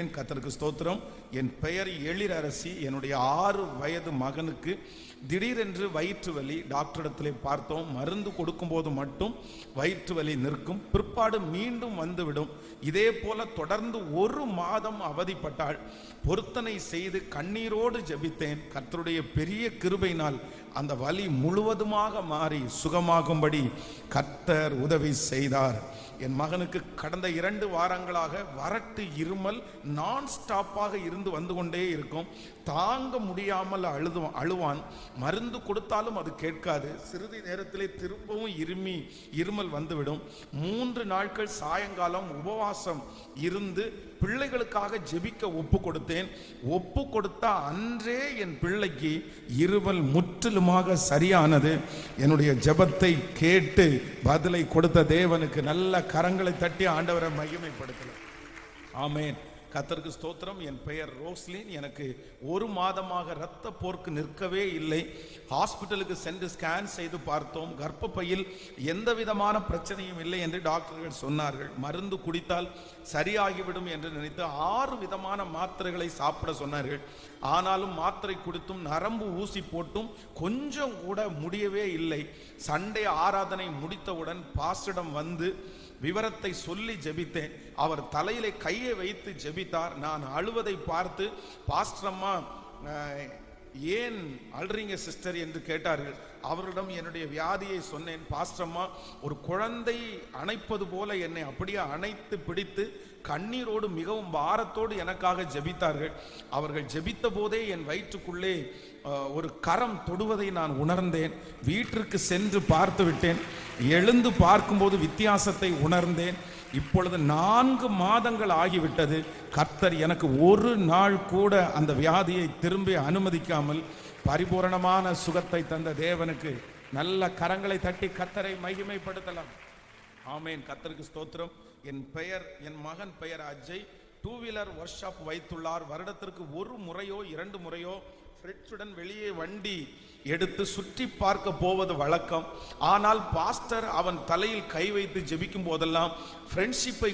என் கத்தருக்கு ஸ்தோத்திரம். என் பெயர் எழிலரசி என்னுடைய ஆறு வயது மகனுக்கு திடீரென்று வயிற்று வலி டாக்டரிடத்திலே பார்த்தோம். மருந்து கொடுக்கும்போது மட்டும் வயிற்று வலி நிற்கும். பிற்பாடு மீண்டும் வந்துவிடும். இதே போல தொடர்ந்து ஒரு மாதம் அவதிப்பட்டாள். பொருத்தனை செய்து கண்ணீரோடு ஜபித்தேன். கர்த்தருடைய பெரிய கிருபையினால் அந்த வலி முழுவதுமாக மாறி சுகமாகும்படி கர்த்தர் உதவி செய்தார். என் மகனுக்கு கடந்த இரண்டு வாரங்களாக வறட்டு இருமல் நான் ஸ்டாப்பாக இருந்து வந்து கொண்டே இருக்கும். தாங்க முடியாமல் அழுது அழுவான். மருந்து கொடுத்தாலும் அது கேட்காது. சிறிது நேரத்திலே திரும்பவும் இருமி இருமல் வந்துவிடும். மூன்று நாட்கள் சாயங்காலம் உபவாசம் இருந்து பிள்ளைகளுக்காக ஜெபிக்க ஒப்பு கொடுத்தேன். ஒப்பு கொடுத்த அன்றே என் பிள்ளைக்கு இருமல் முற்றிலுமாக சரியானது. என்னுடைய ஜெபத்தை கேட்டு பதிலை கொடுத்த தேவனுக்கு நல்ல கரங்களை தட்டி ஆண்டவரை மகிமைப்படுத்தலாம். ஆமேன். கத்தருக்கு ஸ்தோத்திரம். என் பெயர் ரோஸ்லின். எனக்கு ஒரு மாதமாக இரத்த போர்க்கு நிற்கவே இல்லை. ஹாஸ்பிட்டலுக்கு சென்று ஸ்கேன் செய்து பார்த்தோம். கர்ப்பப்பையில் எந்த விதமான பிரச்சனையும் இல்லை என்று டாக்டர்கள் சொன்னார்கள். மருந்து குடித்தால் சரியாகிவிடும் என்று நினைத்து ஆறு விதமான மாத்திரைகளை சாப்பிட சொன்னார்கள். ஆனாலும் மாத்திரை கொடுத்தும் நரம்பு ஊசி போட்டும் கொஞ்சம் கூட முடியவே இல்லை. சண்டே ஆராதனை முடித்தவுடன் பாஸ்டிடம் வந்து விவரத்தை சொல்லி ஜெபித்தேன். அவர் தலையிலே கையை வைத்து ஜெபித்தார். நான் அழுவதை பார்த்து பாஸ்ட்ரம்மா ஏன் அழுறீங்க சிஸ்டர்? என்று கேட்டார்கள். அவரிடம் என்னுடைய வியாதியை சொன்னேன். பாஸ்டம்மா அம்மா ஒரு குழந்தை அணைப்பது போல என்னை அப்படியே அணைத்து பிடித்து கண்ணீரோடு மிகவும் பாரத்தோடு எனக்காக ஜெபித்தார்கள். அவர்கள் ஜெபித்த போதே என் வயிற்றுக்குள்ளே ஒரு கரம் தொடுவதை நான் உணர்ந்தேன். வீட்டிற்கு சென்று பார்த்து விட்டேன் எழுந்து பார்க்கும்போது வித்தியாசத்தை உணர்ந்தேன். இப்பொழுது நான்கு மாதங்கள் ஆகிவிட்டது. கர்த்தர் எனக்கு ஒரு நாள் கூட அந்த வியாதியை திரும்பி அனுமதிக்காமல் பரிபூரணமான சுகத்தை தந்த தேவனுக்கு நல்ல கரங்களை தட்டி கத்தரை மகிமைப்படுத்தலாம். ஆமேன். கத்தருக்கு ஸ்தோத்திரம். என் பெயர் என் மகன் பெயர் Ajay. Two wheeler workshop வைத்துள்ளார். வருடத்திற்கு ஒரு முறையோ இரண்டு முறையோ ஃப்ரெட்ஸுடன் வெளியே வண்டி எடுத்து சுற்றி பார்க்க போவது வழக்கம். ஆனால் பாஸ்டர் அவன் தலையில் கை வைத்து ஜெபிக்கும் போதெல்லாம் ஃப்ரெண்ட்ஷிப்பை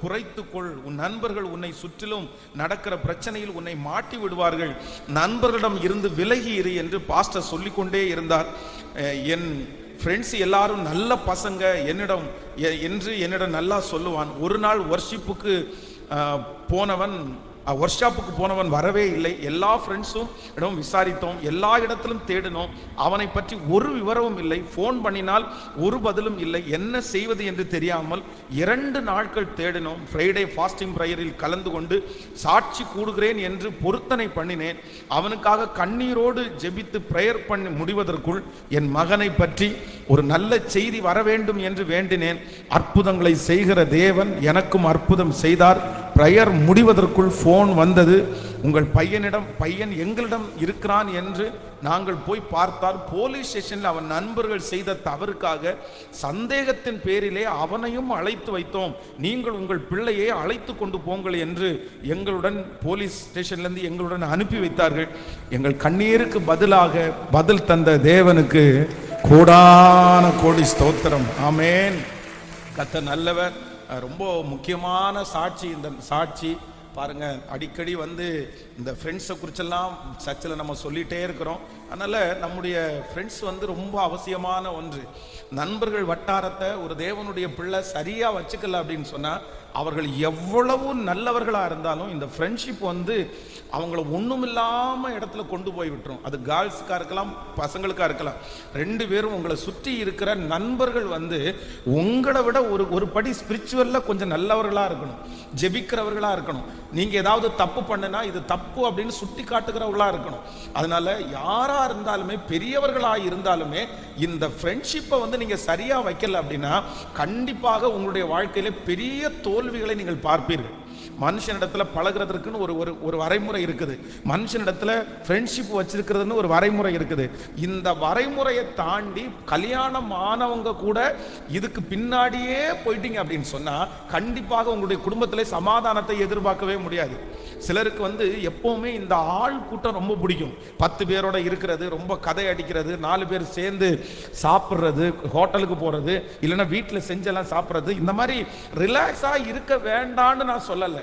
குறைத்து கொள் உன் நண்பர்கள் உன்னை சுற்றிலும் நடக்கிற பிரச்சனையில் உன்னை மாட்டி விடுவார்கள். நண்பர்களிடம் இருந்து விலகி இரு என்று பாஸ்டர் சொல்லிக்கொண்டே இருந்தார். என் ஃப்ரெண்ட்ஸ் எல்லாரும் நல்ல பசங்க என்னிடம் எ- என்று என்னிடம் நல்லா சொல்லுவான். ஒரு நாள் ஒர்ஷிப்புக்கு போனவன் ஒர்க் ஷாப்புக்கு போனவன் வரவே இல்லை. எல்லா ஃப்ரெண்ட்ஸும் இடம் விசாரித்தோம். எல்லா இடத்திலும் தேடினோம். அவனை பற்றி ஒரு விவரமும் இல்லை. ஃபோன் பண்ணினால் ஒரு பதிலும் இல்லை. என்ன செய்வது என்று தெரியாமல் இரண்டு நாட்கள் தேடினோம். ஃப்ரைடே ஃபாஸ்டிங் ப்ரேயரில் கலந்து கொண்டு சாட்சி கூடுகிறேன் என்று பொருத்தனை பண்ணினேன். அவனுக்காக கண்ணீரோடு ஜெபித்து ப்ரேயர் பண்ணி முடிவதற்குள் என் மகனை பற்றி ஒரு நல்ல செய்தி வர வேண்டும் என்று வேண்டினேன். அற்புதங்களை செய்கிற தேவன் எனக்கும் அற்புதம் செய்தார். ப்ரேயர் முடிவதற்குள் ஃபோன் வந்தது. உங்கள் பையனிடம் பையன் எங்களிடம் இருக்கிறான் என்று நாங்கள் போய் பார்த்தால் போலீஸ் ஸ்டேஷனில் அவன் நண்பர்கள் செய்த தவறுக்காக சந்தேகத்தின் பேரிலே அவனையும் அழைத்து வைத்தோம். நீங்கள் உங்கள் பிள்ளையை அழைத்து கொண்டு போங்கள் என்று எங்களுடன் போலீஸ் ஸ்டேஷன்லேருந்து எங்களுடன் அனுப்பி வைத்தார்கள். எங்கள் கண்ணீருக்கு பதிலாக பதில் தந்த தேவனுக்கு கோடான கோடி ஸ்தோத்திரம். ஆமேன். கத்த நல்லவர். ரொம்ப முக்கியமான சாட்சி இந்த சாட்சி. பாருங்க அடிக்கடி வந்து இந்த ஃப்ரெண்ட்ஸை குறிச்செல்லாம் சர்ச்சில் நம்ம சொல்லிகிட்டே இருக்கிறோம். அதனால் நம்முடைய ஃப்ரெண்ட்ஸ் வந்து ரொம்ப அவசியமான ஒன்று. நண்பர்கள் வட்டாரத்தை ஒரு தேவனுடைய பிள்ளை சரியாக வச்சுக்கல அப்படின்னு சொன்னால் அவர்கள் எவ்வளவு நல்லவர்களாக இருந்தாலும் இந்த ஃப்ரெண்ட்ஷிப் வந்து அவங்கள ஒண்ணுமில்லாம இடத்துல கொண்டு போய் விட்டுரும். அது கேர்ள்ஸுக்காக இருக்கலாம் பசங்களுக்காக இருக்கலாம். ரெண்டு பேரும் உங்களை சுற்றி இருக்கிற நண்பர்கள் வந்து உங்களை விட ஒரு ஒரு படி ஸ்பிரிச்சுவலில் கொஞ்சம் நல்லவர்களாக இருக்கணும். ஜெபிக்கிறவர்களாக இருக்கணும். நீங்க ஏதாவது தப்பு பண்ணுனா இது தப்பு அப்படின்னு சுட்டி காட்டுகிறவர்களா இருக்கணும். அதனால யாரா இருந்தாலுமே பெரியவர்களா இருந்தாலுமே இந்த ஃப்ரெண்ட்ஷிப்பை வந்து நீங்க சரியா வைக்கல அப்படின்னா கண்டிப்பாக உங்களுடைய வாழ்க்கையில பெரிய தோல்விகளை நீங்கள் பார்ப்பீர்கள். மனுஷனிடத்தில் பழகுறதற்குன்னு ஒரு ஒரு ஒரு வரைமுறை இருக்குது. மனுஷனிடத்தில் ஃப்ரெண்ட்ஷிப் வச்சிருக்கிறதுன்னு ஒரு வரைமுறை இருக்குது. இந்த வரைமுறையை தாண்டி கல்யாணம் ஆனவங்க கூட இதுக்கு பின்னாடியே போயிட்டீங்க அப்படின்னு சொன்னால் கண்டிப்பாக உங்களுடைய குடும்பத்திலே சமாதானத்தை எதிர்பார்க்கவே முடியாது. சிலருக்கு வந்து எப்பவுமே இந்த ஆள் கூட்டம் ரொம்ப பிடிக்கும். பத்து பேரோட இருக்கிறது ரொம்ப கதை அடிக்கிறது நாலு பேர் சேர்ந்து சாப்பிட்றது ஹோட்டலுக்கு போகிறது இல்லைன்னா வீட்டில் செஞ்செல்லாம் சாப்பிட்றது இந்த மாதிரி ரிலாக்ஸாக இருக்க வேண்டான்னு நான் சொல்லலை.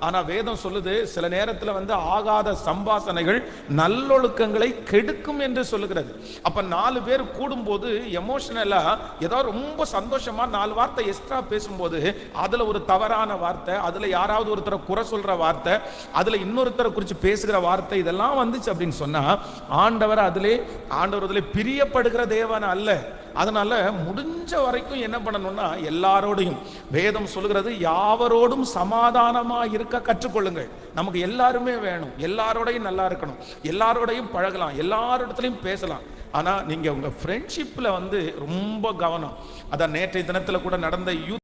ஆனா வேதம் சொல்லுது சில நேரத்துல வந்து ஆகாத சம்பாசனைகள் நல்லொழுக்கங்களை கெடுக்கும் என்று சொல்லுகிறது. அப்ப நாலு பேர் கூடும்போது எமோஷனலா ஏதோ ரொம்ப சந்தோஷமா நாலு வார்த்தை எக்ஸ்ட்ரா பேசும்போது அதுல ஒரு தவறான வார்த்தை அதுல யாராவது ஒருத்தரை குறை சொல்ற வார்த்தை அதுல இன்னொருத்தரை குறித்து பேசுகிற வார்த்தை இதெல்லாம் வந்துச்சு அப்படின்னு சொன்னா ஆண்டவர் அதிலே ஆண்டவர் அதில் பிரியப்படுகிற தேவன் அல்ல. அதனால முடிஞ்ச வரைக்கும் என்ன பண்ணணும்னா எல்லாரோடையும் வேதம் சொல்கிறது யாவரோடும் சமாதானமா இருக்க கற்றுக்கொள்ளுங்கள். நமக்கு எல்லாருமே வேணும். எல்லாரோடையும் நல்லா இருக்கணும். எல்லாரோடையும் பழகலாம். எல்லாரிடத்துலையும் பேசலாம். ஆனா நீங்க உங்க ஃப்ரெண்ட்ஷிப்ல வந்து ரொம்ப கவனம். அதான் நேற்றைய தினத்துல கூட நடந்த யூத்